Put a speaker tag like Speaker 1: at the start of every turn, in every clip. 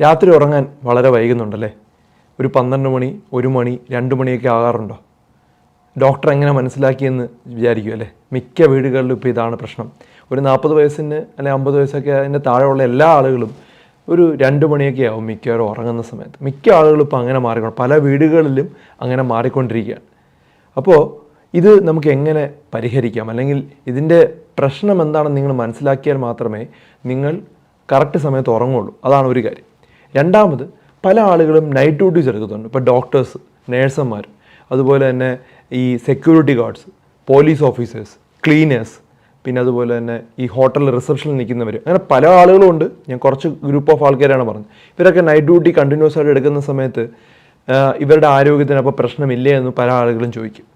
Speaker 1: രാത്രി ഉറങ്ങാൻ വളരെ വൈകുന്നുണ്ടല്ലേ? ഒരു പന്ത്രണ്ട് മണി ഒരു മണി രണ്ട് മണിയൊക്കെ ആകാറുണ്ടോ? ഡോക്ടർ എങ്ങനെ മനസ്സിലാക്കിയെന്ന് വിചാരിക്കും അല്ലേ? മിക്ക വീടുകളിലും ഇപ്പോൾ ഇതാണ് പ്രശ്നം. ഒരു നാൽപ്പത് വയസ്സിന് അല്ലെങ്കിൽ അമ്പത് വയസ്സൊക്കെ അതിന്റെ താഴെയുള്ള എല്ലാ ആളുകളും ഒരു രണ്ട് മണിയൊക്കെ ആവും മിക്കവാറും ഉറങ്ങുന്ന സമയത്ത്. മിക്ക ആളുകളും ഇപ്പോൾ അങ്ങനെ മാറിക്കൊണ്ട് പല വീടുകളിലും അങ്ങനെ മാറിക്കൊണ്ടിരിക്കുകയാണ്. അപ്പോൾ ഇത് നമുക്ക് എങ്ങനെ പരിഹരിക്കാം? അല്ലെങ്കിൽ ഇതിന്റെ പ്രശ്നം എന്താണെന്ന് നിങ്ങൾ മനസ്സിലാക്കിയാൽ മാത്രമേ നിങ്ങൾ കറക്റ്റ് സമയത്ത് ഉറങ്ങുള്ളൂ. അതാണ് ഒരു കാര്യം. രണ്ടാമത് പല ആളുകളും നൈറ്റ് ഡ്യൂട്ടീസ് എടുക്കുന്നുണ്ട്. ഇപ്പോൾ ഡോക്ടേഴ്സ് നേഴ്സന്മാർ അതുപോലെ തന്നെ ഈ security guards police officers cleaners പിന്നെ അതുപോലെ തന്നെ ഈ ഹോട്ടലിൽ റിസപ്ഷനിൽ നിൽക്കുന്നവർ അങ്ങനെ പല ആളുകളും ഉണ്ട്. ഞാൻ കുറച്ച് ഗ്രൂപ്പ് ഓഫ് ആൾക്കാരാണ് പറഞ്ഞത്. ഇവരൊക്കെ നൈറ്റ് ഡ്യൂട്ടി കണ്ടിന്യൂസ് ആയിട്ട് എടുക്കുന്ന സമയത്ത് ഇവരുടെ ആരോഗ്യത്തിന് അപ്പോൾ പ്രശ്നമില്ലേ എന്ന് പല ആളുകളും ചോദിക്കും.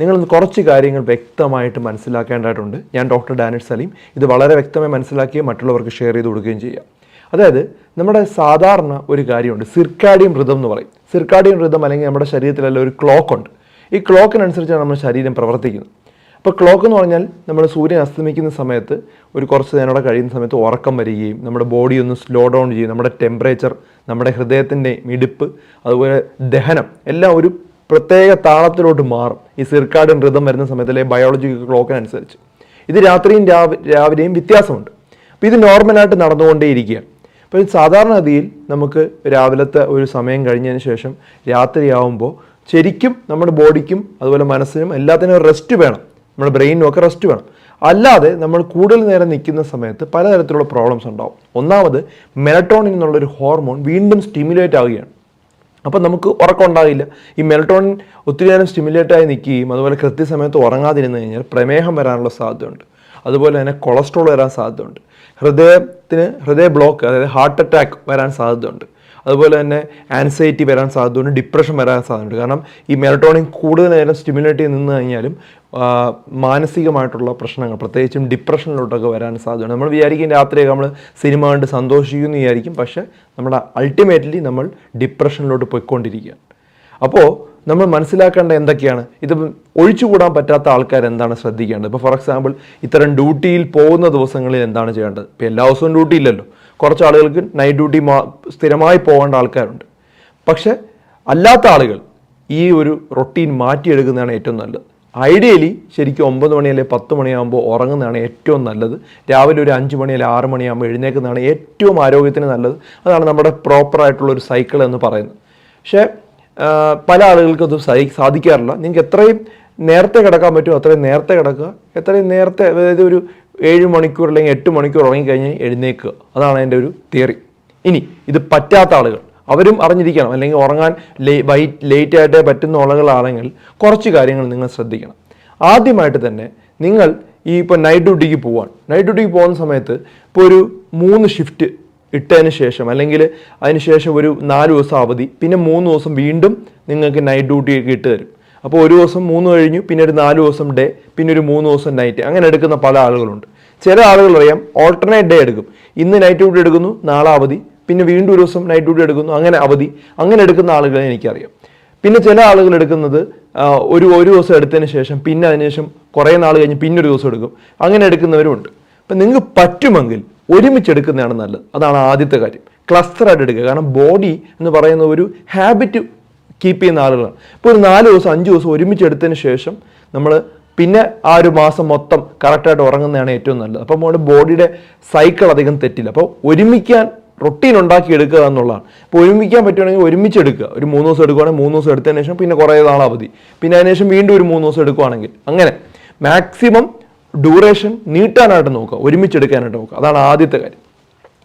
Speaker 1: നിങ്ങൾ കുറച്ച് കാര്യങ്ങൾ വ്യക്തമായിട്ട് മനസ്സിലാക്കേണ്ടതായിട്ടുണ്ട്. ഞാൻ ഡോക്ടർ ഡാനിഷ് സലീം ഇത് വളരെ വ്യക്തമായി മനസ്സിലാക്കി മറ്റുള്ളവർക്ക് ഷെയർ ചെയ്ത് കൊടുക്കുകയും ചെയ്യാം. അതായത് നമ്മുടെ സാധാരണ ഒരു കാര്യമുണ്ട്. സിർക്കാഡിയം ഋതം എന്ന് പറയും. സിർക്കാഡിയം ഋതം അല്ലെങ്കിൽ നമ്മുടെ ശരീരത്തിലല്ല ഒരു ക്ലോക്ക് ഉണ്ട്. ഈ ക്ലോക്കിനനുസരിച്ചാണ് നമ്മുടെ ശരീരം പ്രവർത്തിക്കുന്നത്. അപ്പോൾ ക്ലോക്ക് എന്ന് പറഞ്ഞാൽ നമ്മൾ സൂര്യൻ അസ്തമിക്കുന്ന സമയത്ത് ഒരു കുറച്ച് നേരം കഴിയുന്ന സമയത്ത് ഉറക്കം വരികയും നമ്മുടെ ബോഡി ഒന്ന് സ്ലോ ഡൗൺ ചെയ്യും നമ്മുടെ ടെമ്പറേച്ചർ നമ്മുടെ ഹൃദയത്തിന്റെ മിടിപ്പ് അതുപോലെ ദഹനം എല്ലാം ഒരു പ്രത്യേക താളത്തിലോട്ട് മാറും. ഈ സിർക്കാഡിയൻ ഋതം വരുന്ന സമയത്തിലെ ബയോളജിക്കൽ ക്ലോക്കിനനുസരിച്ച് ഇത് രാത്രിയും രാവി രാവിലെയും വ്യത്യാസമുണ്ട്. അപ്പോൾ ഇത് നോർമലായിട്ട് നടന്നുകൊണ്ടേയിരിക്കുകയാണ്. അപ്പോൾ സാധാരണഗതിയിൽ നമുക്ക് രാവിലത്തെ ഒരു സമയം കഴിഞ്ഞതിന് ശേഷം രാത്രിയാവുമ്പോൾ ശരിക്കും നമ്മുടെ ബോഡിക്കും അതുപോലെ മനസ്സിനും എല്ലാത്തിനും റെസ്റ്റ് വേണം. നമ്മുടെ ബ്രെയിനും ഒക്കെ റെസ്റ്റ് വേണം. അല്ലാതെ നമ്മൾ കൂടുതൽ നേരം നിൽക്കുന്ന സമയത്ത് പലതരത്തിലുള്ള പ്രോബ്ലംസ് ഉണ്ടാവും. ഒന്നാമത് മെലട്ടോണിൻ എന്നുള്ളൊരു ഹോർമോൺ വീണ്ടും സ്റ്റിമുലേറ്റ് ആവുകയാണ്. അപ്പം നമുക്ക് ഉറക്കം ഉണ്ടാകില്ല ഈ മെലട്ടോണിൻ ഒത്തിരി നേരം സ്റ്റിമുലേറ്റായി നിൽക്കുകയും അതുപോലെ കൃത്യസമയത്ത് ഉറങ്ങാതിരുന്നു കഴിഞ്ഞാൽ പ്രമേഹം വരാനുള്ള സാധ്യതയുണ്ട്. അതുപോലെ തന്നെ കൊളസ്ട്രോൾ വരാൻ സാധ്യതയുണ്ട്. ഹൃദയത്തിന് ഹൃദയ ബ്ലോക്ക് അതായത് ഹാർട്ട് അറ്റാക്ക് വരാൻ സാധ്യതയുണ്ട്. അതുപോലെ തന്നെ ആൻസൈറ്റി വരാൻ സാധ്യതയുണ്ട് ഡിപ്രഷൻ വരാൻ സാധ്യതയുണ്ട്. കാരണം ഈ മെലട്ടോണിൻ കൂടുതൽ നേരം സ്റ്റിമുലേറ്റ് ചെയ്ത് നിന്ന് കഴിഞ്ഞാലും മാനസികമായിട്ടുള്ള പ്രശ്നങ്ങൾ പ്രത്യേകിച്ചും ഡിപ്രഷനിലോട്ടൊക്കെ വരാൻ സാധ്യതയുണ്ട്. നമ്മൾ വിചാരിക്കും രാത്രിയൊക്കെ നമ്മൾ സിനിമ കണ്ട് സന്തോഷിക്കുമെന്ന് വിചാരിക്കും പക്ഷേ നമ്മുടെ അൾട്ടിമേറ്റ്ലി നമ്മൾ ഡിപ്രഷനിലോട്ട് പോയിക്കൊണ്ടിരിക്കുകയാണ്. അപ്പോൾ നമ്മൾ മനസ്സിലാക്കേണ്ട എന്തൊക്കെയാണ്? ഇത് ഒഴിച്ചുകൂടാൻ പറ്റാത്ത ആൾക്കാർ എന്താണ് ശ്രദ്ധിക്കേണ്ടത്? ഇപ്പോൾ ഫോർ എക്സാമ്പിൾ ഇത്തരം ഡ്യൂട്ടിയിൽ പോകുന്ന ദിവസങ്ങളിൽ എന്താണ് ചെയ്യേണ്ടത്? ഇപ്പോൾ എല്ലാ ദിവസവും ഡ്യൂട്ടി ഇല്ലല്ലോ. കുറച്ച് ആളുകൾക്ക് നൈറ്റ് ഡ്യൂട്ടി സ്ഥിരമായി പോകേണ്ട ആൾക്കാരുണ്ട്. പക്ഷെ അല്ലാത്ത ആളുകൾ ഈ ഒരു റൊട്ടീൻ മാറ്റിയെടുക്കുന്നതാണ് ഏറ്റവും നല്ലത്. ഐഡിയലി ശരിക്കും ഒമ്പത് മണി അല്ലെങ്കിൽ പത്ത് മണിയാകുമ്പോൾ ഉറങ്ങുന്നതാണ് ഏറ്റവും നല്ലത്. രാവിലെ ഒരു അഞ്ച് മണി അല്ലെങ്കിൽ ആറ് മണിയാകുമ്പോൾ എഴുന്നേൽക്കുന്നതാണ് ഏറ്റവും ആരോഗ്യത്തിന് നല്ലത്. അതാണ് നമ്മുടെ പ്രോപ്പറായിട്ടുള്ള ഒരു സൈക്കിൾ എന്ന് പറയുന്നത്. പക്ഷേ പല ആളുകൾക്കും അത് സാധി- സാധിക്കാറില്ല. നിങ്ങൾക്ക് എത്രയും നേരത്തെ കിടക്കാൻ പറ്റുമോ അത്രയും നേരത്തെ കിടക്കുക. എത്രയും നേരത്തെ അതായത് ഒരു ഏഴ് മണിക്കൂർ അല്ലെങ്കിൽ എട്ട് മണിക്കൂർ ഉറങ്ങിക്കഴിഞ്ഞ് എഴുന്നേക്കുക അതാണ് എന്റെ ഒരു തിയറി. ഇനി ഇത് പറ്റാത്ത ആളുകൾ. അവരും അറിഞ്ഞിരിക്കണം. അല്ലെങ്കിൽ ഉറങ്ങാൻ ലേ വൈറ്റ് ലേറ്റ് ആയിട്ടേ പറ്റുന്ന ആളുകളാണെങ്കിൽ കുറച്ച് കാര്യങ്ങൾ നിങ്ങൾ ശ്രദ്ധിക്കണം. ആദ്യമായിട്ട് തന്നെ നിങ്ങൾ ഈ ഇപ്പോൾ നൈറ്റ് ഡ്യൂട്ടിക്ക് പോവാൻ നൈറ്റ് ഡ്യൂട്ടിക്ക് പോകുന്ന സമയത്ത് ഇപ്പോൾ ഒരു മൂന്ന് ഷിഫ്റ്റ് ഇട്ടതിന് ശേഷം അല്ലെങ്കിൽ അതിന് ശേഷം ഒരു നാല് ദിവസം അവധി പിന്നെ മൂന്ന് ദിവസം വീണ്ടും നിങ്ങൾക്ക് നൈറ്റ് ഡ്യൂട്ടി ഒക്കെ ഇട്ട് തരും. അപ്പോൾ ഒരു ദിവസം മൂന്ന് കഴിഞ്ഞു പിന്നെ ഒരു നാല് ദിവസം ഡേ പിന്നെ ഒരു മൂന്ന് ദിവസം നൈറ്റ് അങ്ങനെ എടുക്കുന്ന പല ആളുകളുണ്ട്. ചില ആളുകൾ അറിയാം ഓൾട്ടർനേറ്റ് ഡേ എടുക്കും. ഇന്ന് നൈറ്റ് ഡ്യൂട്ടി എടുക്കുന്നു നാളെ അവധി പിന്നെ വീണ്ടും ഒരു ദിവസം നൈറ്റ് ഡ്യൂട്ടി എടുക്കുന്നു അങ്ങനെ അവധി അങ്ങനെ എടുക്കുന്ന ആളുകളെ എനിക്കറിയാം. പിന്നെ ചില ആളുകൾ എടുക്കുന്നത് ഒരു ഒരു ദിവസം എടുത്തതിന് ശേഷം പിന്നെ അതിനുശേഷം കുറേ നാൾ കഴിഞ്ഞ് പിന്നെ ഒരു ദിവസം എടുക്കും. അങ്ങനെ എടുക്കുന്നവരുമുണ്ട്. അപ്പം നിങ്ങൾക്ക് പറ്റുമെങ്കിൽ ഒരുമിച്ച് എടുക്കുന്നതാണ് നല്ലത്. അതാണ് ആദ്യത്തെ കാര്യം. ക്ലസ്റ്റർ ആയിട്ട് എടുക്കുക കാരണം ബോഡി എന്ന് പറയുന്ന ഒരു ഹാബിറ്റ് കീപ്പ് ചെയ്യുന്ന ആളുകളാണ്. ഇപ്പോൾ ഒരു നാല് ദിവസം അഞ്ച് ദിവസം ഒരുമിച്ച് എടുത്തതിന് ശേഷം നമ്മൾ പിന്നെ ആ ഒരു മാസം മൊത്തം കറക്റ്റായിട്ട് ഉറങ്ങുന്നതാണ് ഏറ്റവും നല്ലത്. അപ്പോൾ നമ്മുടെ ബോഡിയുടെ സൈക്കിൾ അധികം തെറ്റില്ല. അപ്പോൾ ഒരുമിക്കാൻ റൊട്ടീൻ ഉണ്ടാക്കി എടുക്കുക എന്നുള്ളതാണ്. ഇപ്പോൾ ഒരുമിക്കാൻ പറ്റുവാണെങ്കിൽ ഒരുമിച്ച് എടുക്കുക ഒരു മൂന്ന് ദിവസം എടുക്കുകയാണെങ്കിൽ മൂന്ന് ദിവസം എടുത്തതിന് ശേഷം പിന്നെ കുറേ നാൾ അവധി പിന്നെ അതിന് ശേഷം വീണ്ടും ഒരു മൂന്ന് ദിവസം എടുക്കുകയാണെങ്കിൽ അങ്ങനെ. മാക്സിമം ഡ്യൂറേഷൻ നീട്ടാനായിട്ട് നോക്കുക ഒരുമിച്ച് എടുക്കാനായിട്ട് നോക്കുക. അതാണ് ആദ്യത്തെ കാര്യം.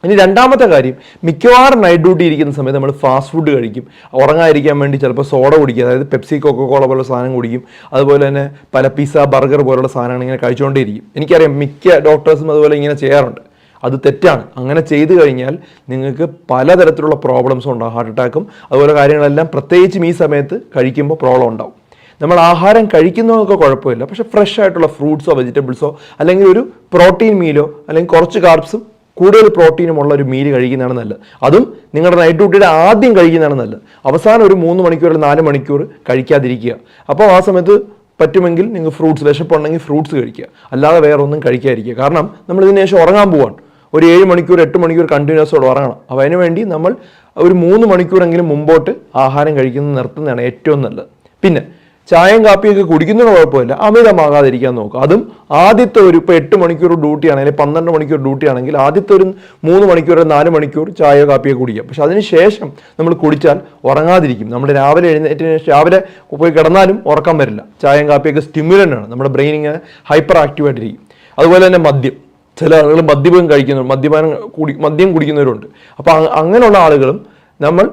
Speaker 1: ഇനി രണ്ടാമത്തെ കാര്യം മിക്കവാറും നൈറ്റ് ഡ്യൂട്ടി ഇരിക്കുന്ന സമയത്ത് നമ്മൾ ഫാസ്റ്റ് ഫുഡ് കഴിക്കും. ഉറങ്ങാതിരിക്കാൻ വേണ്ടി ചിലപ്പോൾ സോഡ കുടിക്കുക അതായത് പെപ്സി കൊക്കോകോള പോലുള്ള സാധനം കുടിക്കും. അതുപോലെ തന്നെ പല പിസ്സ ബർഗർ പോലുള്ള സാധനങ്ങൾ ഇങ്ങനെ കഴിച്ചുകൊണ്ടേയിരിക്കും. എനിക്കറിയാം മിക്ക ഡോക്ടേഴ്സും അതുപോലെ ഇങ്ങനെ ചെയ്യാറുണ്ട്. അത് തെറ്റാണ്. അങ്ങനെ ചെയ്തു കഴിഞ്ഞാൽ നിങ്ങൾക്ക് പലതരത്തിലുള്ള പ്രോബ്ലംസും ഉണ്ടാകും ഹാർട്ട് അറ്റാക്കും അതുപോലെ കാര്യങ്ങളെല്ലാം പ്രത്യേകിച്ചും ഈ സമയത്ത് കഴിക്കുമ്പോൾ പ്രോബ്ലം ഉണ്ടാവും. നമ്മൾ ആഹാരം കഴിക്കുന്നതൊക്കെ കുഴപ്പമില്ല. പക്ഷേ ഫ്രഷ് ആയിട്ടുള്ള ഫ്രൂട്ട്സോ വെജിറ്റബിൾസോ അല്ലെങ്കിൽ ഒരു പ്രോട്ടീൻ മീലോ അല്ലെങ്കിൽ കുറച്ച് കാർബ്സും കൂടുതൽ പ്രോട്ടീനും ഉള്ള ഒരു മീൽ കഴിക്കുന്നതാണ് നല്ലത്. അതും നിങ്ങളുടെ നൈറ്റ് ഡ്യൂട്ടിയുടെ ആദ്യം കഴിക്കുന്നതാണ് നല്ലത്. അവസാനം ഒരു മൂന്ന് മണിക്കൂർ അല്ലെങ്കിൽ നാല് മണിക്കൂർ കഴിക്കാതിരിക്കുക. അപ്പോൾ ആ സമയത്ത് പറ്റുമെങ്കിൽ നിങ്ങൾ ഫ്രൂട്ട്സ് വിശപ്പുണ്ടെങ്കിൽ ഫ്രൂട്ട്സ് കഴിക്കുക. അല്ലാതെ വേറെ ഒന്നും കഴിക്കാതിരിക്കുക. കാരണം നമ്മൾ ഇതിന് ശേഷം ഉറങ്ങാൻ പോവാണ്. ഒരു ഏഴ് മണിക്കൂർ എട്ട് മണിക്കൂർ കണ്ടിന്യൂസോട് ഉറങ്ങണം. അപ്പോൾ അതിന് വേണ്ടി നമ്മൾ ഒരു മൂന്ന് മണിക്കൂറെങ്കിലും മുമ്പോട്ട് ആഹാരം കഴിക്കുന്നത് നിർത്തുന്നതാണ് ഏറ്റവും നല്ലത്. പിന്നെ ചായയും കാപ്പിയൊക്കെ കുടിക്കുന്നതിന് കുഴപ്പമില്ല. അമിതമാകാതിരിക്കാൻ നോക്കുക. അതും ആദ്യത്തെ ഒരു ഇപ്പോൾ എട്ട് മണിക്കൂർ ഡ്യൂട്ടി ആണെങ്കിൽ പന്ത്രണ്ട് മണിക്കൂർ ഡ്യൂട്ടി ആണെങ്കിൽ ആദ്യത്തെ ഒരു മൂന്ന് മണിക്കൂർ നാല് മണിക്കൂർ ചായയോ കാപ്പിയോ കുടിക്കുക പക്ഷെ അതിന് ശേഷം നമ്മൾ കുടിച്ചാൽ ഉറങ്ങാതിരിക്കും. നമ്മൾ രാവിലെ എഴുന്നേറ്റിന് രാവിലെ പോയി കിടന്നാലും ഉറക്കം വരില്ല. ചായയും കാപ്പിയൊക്കെ സ്റ്റിമുലന്റ് ആണ്. നമ്മുടെ ബ്രെയിൻ ഇങ്ങനെ ഹൈപ്പർ ആക്റ്റീവായിട്ടിരിക്കും അതുപോലെ തന്നെ മദ്യം. ചില ആളുകൾ മദ്യപാനം കഴിക്കുന്നവർ മദ്യപാനം കുടി മദ്യം കുടിക്കുന്നവരുണ്ട്. അപ്പോൾ അങ്ങനെയുള്ള ആളുകളും നമ്മൾ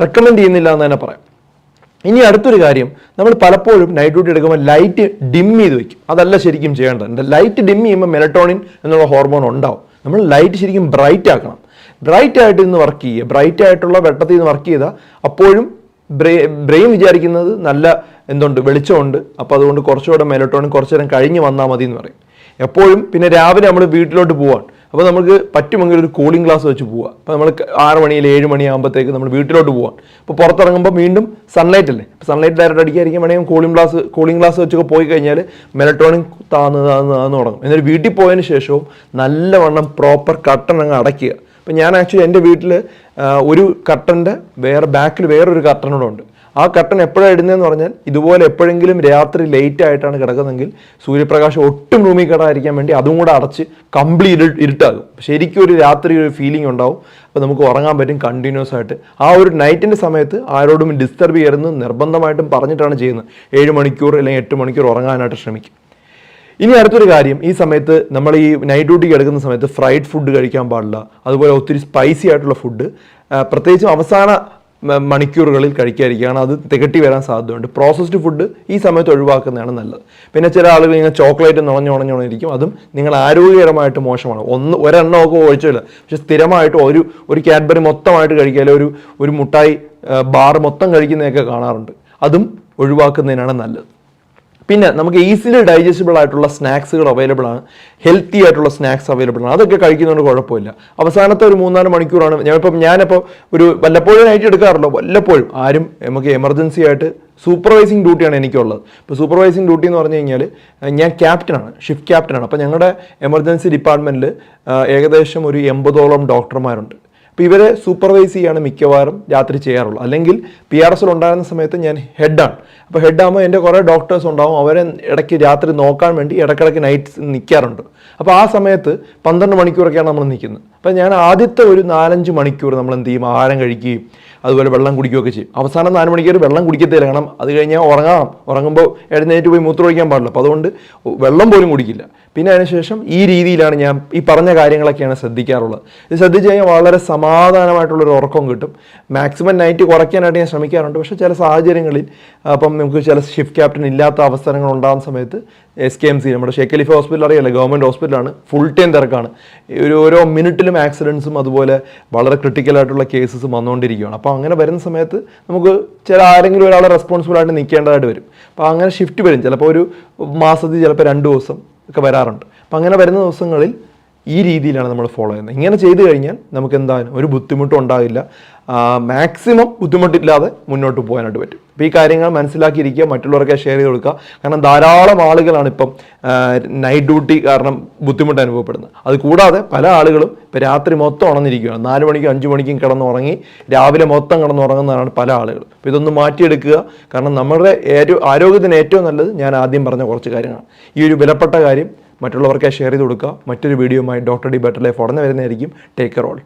Speaker 1: റെക്കമെൻഡ് ചെയ്യുന്നില്ല എന്ന് തന്നെ പറയാം. ഇനി അടുത്തൊരു കാര്യം നമ്മൾ പലപ്പോഴും നൈറ്റ് ഡ്യൂട്ടി എടുക്കുമ്പോൾ ലൈറ്റ് ഡിം ചെയ്ത് വെക്കും. അതല്ല ശരിക്കും ചെയ്യേണ്ടത്. ലൈറ്റ് ഡിം ചെയ്യുമ്പോൾ മെലട്ടോണിൻ എന്നുള്ള ഹോർമോൺ ഉണ്ടാവും. നമ്മൾ ലൈറ്റ് ശരിക്കും ബ്രൈറ്റ് ആക്കണം. ബ്രൈറ്റ് ആയിട്ട് ഇന്ന് വർക്ക് ചെയ്യുക. ബ്രൈറ്റ് ആയിട്ടുള്ള വെട്ടത്തിൽ നിന്ന് വർക്ക് ചെയ്താൽ അപ്പോഴും ബ്രെയിൻ വിചാരിക്കുന്നത് നല്ല എന്തുണ്ട് വെളിച്ചമുണ്ട്. അപ്പോൾ അതുകൊണ്ട് കുറച്ചുകൂടെ മെലട്ടോണിൻ കുറച്ചു നേരം കഴിഞ്ഞ് വന്നാൽ മതി എന്ന് പറയും. എപ്പോഴും പിന്നെ രാവിലെ നമ്മൾ വീട്ടിലോട്ട് പോവാൻ. അപ്പോൾ നമുക്ക് പറ്റുമെങ്കിൽ ഒരു കൂളിംഗ് ഗ്ലാസ് വെച്ച് പോവാം അപ്പോൾ നമ്മൾ ആറ് മണിയിൽ ഏഴ് മണിയാകുമ്പോഴത്തേക്ക് നമ്മൾ വീട്ടിലോട്ട് പോവാം. അപ്പോൾ പുറത്തിറങ്ങുമ്പോൾ വീണ്ടും സൺലൈറ്റ് അല്ലേ? അപ്പോൾ സൺലൈറ്റ് ഡയറക്റ്റ് അടിക്കാതിരിക്കാൻ വേണമെങ്കിൽ കൂളിംഗ് ഗ്ലാസ് കൂളിംഗ് ഗ്ലാസ് വെച്ചൊക്കെ പോയി കഴിഞ്ഞാൽ മെലട്രോണിക് താന്ന് താന്ന് താന്ന് തുടങ്ങും. എന്നിട്ട് വീട്ടിൽ പോയതിന് ശേഷവും നല്ലവണ്ണം പ്രോപ്പർ കട്ടൺ അങ്ങ് അടയ്ക്കുക. അപ്പോൾ ഞാൻ ആക്ച്വലി എന്റെ വീട്ടിൽ ഒരു കട്ടന്റെ വേറെ ബാക്കിൽ വേറൊരു കട്ടനോടെ ഉണ്ട്. ആ കട്ടൻ എപ്പോഴാണ് ഇടുന്നതെന്ന് പറഞ്ഞാൽ ഇതുപോലെ എപ്പോഴെങ്കിലും രാത്രി ലേറ്റ് ആയിട്ടാണ് കിടക്കുന്നതെങ്കിൽ സൂര്യപ്രകാശം ഒട്ടും റൂമിൽ കിടാതിരിക്കാൻ വേണ്ടി അതും കൂടെ അടച്ച് കംപ്ലീറ്റ് ഇരുട്ടാകും. ശരിക്കും ഒരു രാത്രി ഒരു ഫീലിംഗ് ഉണ്ടാവും. അപ്പോൾ നമുക്ക് ഉറങ്ങാൻ പറ്റും കണ്ടിന്യൂസ് ആയിട്ട്. ആ ഒരു നൈറ്റിന്റെ സമയത്ത് ആരോടും ഡിസ്റ്റർബ് ചെയ്യരുതെന്ന് നിർബന്ധമായിട്ടും പറഞ്ഞിട്ടാണ് ചെയ്യുന്നത്. ഏഴ് മണിക്കൂർ അല്ലെങ്കിൽ എട്ട് മണിക്കൂർ ഉറങ്ങാനായിട്ട് ശ്രമിക്കും. ഇനി അടുത്തൊരു കാര്യം. ഈ സമയത്ത് നമ്മൾ ഈ നൈറ്റ് ഡ്യൂട്ടിക്ക് എടുക്കുന്ന സമയത്ത് ഫ്രൈഡ് ഫുഡ് കഴിക്കാൻ പാടില്ല. അതുപോലെ ഒത്തിരി സ്പൈസി ആയിട്ടുള്ള ഫുഡ് പ്രത്യേകിച്ചും അവസാന മണിക്കൂറുകളിൽ കഴിക്കാതിരിക്കുകയാണ്. അത് തികട്ടി വരാൻ സാധ്യതയുണ്ട്. പ്രോസസ്ഡ് ഫുഡ് ഈ സമയത്ത് ഒഴിവാക്കുന്നതാണ് നല്ലത്. പിന്നെ ചില ആളുകൾ ഇങ്ങനെ ചോക്ലേറ്റ് നുണഞ്ഞു അതും നിങ്ങൾ ആരോഗ്യകരമായിട്ട് മോശമാണ്. ഒന്ന് ഒരെണ്ണമൊക്കെ ഒഴിച്ചില്ല. പക്ഷെ സ്ഥിരമായിട്ട് ഒരു ഒരു കാഡ്ബറി മൊത്തമായിട്ട് കഴിക്കുക ഒരു ഒരു മുട്ടായി ബാർ മൊത്തം കഴിക്കുന്നതൊക്കെ കാണാറുണ്ട്. അതും ഒഴിവാക്കുന്നതിനാണ് നല്ലത്. പിന്നെ നമുക്ക് ഈസിലി ഡൈജസ്റ്റബിൾ ആയിട്ടുള്ള സ്നാക്സുകൾ അവൈലബിൾ ആണ്. ഹെൽത്തി ആയിട്ടുള്ള സ്നാക്സ് അവൈലബിൾ ആണ്. അതൊക്കെ കഴിക്കുന്നതുകൊണ്ട് കുഴപ്പമില്ല. അവസാനത്തെ ഒരു മൂന്നാൽ മണിക്കൂറാണ്. ഞാനിപ്പം ഞാനിപ്പോൾ ഒരു വല്ലപ്പോഴും നൈറ്റ് എടുക്കാറുള്ളൂ വല്ലപ്പോഴും. ആരും നമുക്ക് എമർജൻസി ആയിട്ട് സൂപ്പർവൈസിങ് ഡ്യൂട്ടിയാണ് എനിക്കുള്ളത്. ഇപ്പോൾ സൂപ്പർവൈസിങ് ഡ്യൂട്ടി എന്ന് പറഞ്ഞു കഴിഞ്ഞാൽ ഞാൻ ക്യാപ്റ്റനാണ് ഷിഫ്റ്റ് ക്യാപ്റ്റനാണ് അപ്പോൾ ഞങ്ങളുടെ എമർജൻസി ഡിപ്പാർട്ട്മെന്റിൽ ഏകദേശം ഒരു എൺപതോളം ഡോക്ടർമാരുണ്ട് അപ്പോൾ ഇവരെ സൂപ്പർവൈസ് ചെയ്യാണ് മിക്കവാറും രാത്രി ചെയ്യാറുള്ളത് അല്ലെങ്കിൽ പി ആർ എസിൽ ഉണ്ടായിരുന്ന സമയത്ത് ഞാൻ ഹെഡാണ് അപ്പോൾ ഹെഡാകുമ്പോൾ എന്റെ കുറേ ഡോക്ടേഴ്സ് ഉണ്ടാവും. അവരെ ഇടയ്ക്ക് രാത്രി നോക്കാൻ വേണ്ടി ഇടയ്ക്കിടയ്ക്ക് നൈറ്റ് നിൽക്കാറുണ്ട് അപ്പോൾ ആ സമയത്ത് പന്ത്രണ്ട് മണിക്കൂറൊക്കെയാണ് നമ്മൾ നിൽക്കുന്നത്. അപ്പോൾ ഞാൻ ആദ്യത്തെ ഒരു നാലഞ്ച് മണിക്കൂർ നമ്മൾ എന്ത് ചെയ്യും? ആഹാരം കഴിക്കുകയും അതുപോലെ വെള്ളം കുടിക്കുകയൊക്കെ ചെയ്യും. അവസാനം നാല് മണിക്കൂർ വെള്ളം കുടിക്കത്തില്ല കാരണം അത് കഴിഞ്ഞാൽ ഉറങ്ങാം. ഉറങ്ങുമ്പോൾ എഴുന്നേറ്റ് പോയി മൂത്രമൊഴിക്കാൻ പാടില്ല. അപ്പോൾ അതുകൊണ്ട് വെള്ളം പോലും കുടിക്കില്ല. പിന്നെ അതിനുശേഷം ഈ രീതിയിലാണ് ഞാൻ ഈ പറഞ്ഞ കാര്യങ്ങളൊക്കെയാണ് ശ്രദ്ധിക്കാറുള്ളത്. ഇത് ശ്രദ്ധിച്ച് കഴിഞ്ഞാൽ വളരെ സമാധാനമായിട്ടുള്ളൊരു ഉറക്കം കിട്ടും. മാക്സിമം നൈറ്റ് കുറയ്ക്കാനായിട്ട് ഞാൻ ശ്രമിക്കാറുണ്ട്. പക്ഷേ ചില സാഹചര്യങ്ങളിൽ അപ്പം നമുക്ക് ചില ഷിഫ്റ്റ് ക്യാപ്റ്റൻ ഇല്ലാത്ത അവസരങ്ങൾ ഉണ്ടാകുന്ന സമയത്ത് എസ് കെ എം സി നമ്മുടെ ഷേഖ് ഖലീഫ ഹോസ്പിറ്റൽ അറിയാലോ? ഗവൺമെന്റ് ഹോസ്പിറ്റലാണ് ഫുൾ ടൈം തിരക്കാണ്. ഒരു ഓരോ മിനിറ്റിലും ആക്സിഡൻസും അതുപോലെ വളരെ ക്രിട്ടിക്കലായിട്ടുള്ള കേസസ് വന്നുകൊണ്ടിരിക്കുകയാണ്. അപ്പോൾ അങ്ങനെ വരുന്ന സമയത്ത് നമുക്ക് ചില ആരെങ്കിലും ഒരാളെ റെസ്പോൺസിബിൾ ആയിട്ട് നിൽക്കേണ്ടതായിട്ട് വരും. അപ്പോൾ അങ്ങനെ ഷിഫ്റ്റ് വരും. ചിലപ്പോൾ ഒരു മാസത്തിൽ ചിലപ്പോൾ രണ്ട് ദിവസം. ഒക്കെ വരാറുണ്ട്. അപ്പം അങ്ങനെ വരുന്ന ദിവസങ്ങളിൽ ഈ രീതിയിലാണ് നമ്മൾ ഫോളോ ചെയ്യുന്നത്. ഇങ്ങനെ ചെയ്തു കഴിഞ്ഞാൽ നമുക്ക് എന്താണ് ഒരു ബുദ്ധിമുട്ടും ഉണ്ടാകില്ല മാക്സിമം ബുദ്ധിമുട്ടില്ലാതെ മുന്നോട്ട് പോകാനായിട്ട് പറ്റും. അപ്പോൾ ഈ കാര്യങ്ങൾ മനസ്സിലാക്കിയിരിക്കുക മറ്റുള്ളവർക്ക് ഷെയർ ചെയ്ത് കൊടുക്കുക. കാരണം ധാരാളം ആളുകളാണ് ഇപ്പം നൈറ്റ് ഡ്യൂട്ടി കാരണം ബുദ്ധിമുട്ട് അനുഭവപ്പെടുന്നത്. അത് കൂടാതെ പല ആളുകളും ഇപ്പോൾ രാത്രി മൊത്തം ഉണർന്നിരിക്കുകയാണ്. നാല് മണിക്കും അഞ്ച് മണിക്കും കിടന്നുറങ്ങി രാവിലെ മൊത്തം കിടന്നുറങ്ങുന്നതാണ് പല ആളുകൾ അപ്പോൾ ഇതൊന്ന് മാറ്റിയെടുക്കുക. കാരണം നമ്മുടെ ഏറ്റവും ആരോഗ്യത്തിന് ഏറ്റവും നല്ലത് ഞാൻ ആദ്യം പറഞ്ഞ കുറച്ച് കാര്യങ്ങളാണ്. ഈ ഒരു വിലപ്പെട്ട കാര്യം മറ്റുള്ളവർക്ക് ഷെയർ ചെയ്ത് കൊടുക്കുക. മറ്റൊരു വീഡിയോയുമായി ഡോക്ടർ ഡി ബെറ്റർ ലൈഫ് ഉടനെ വരുന്നതായിരിക്കും. Take care all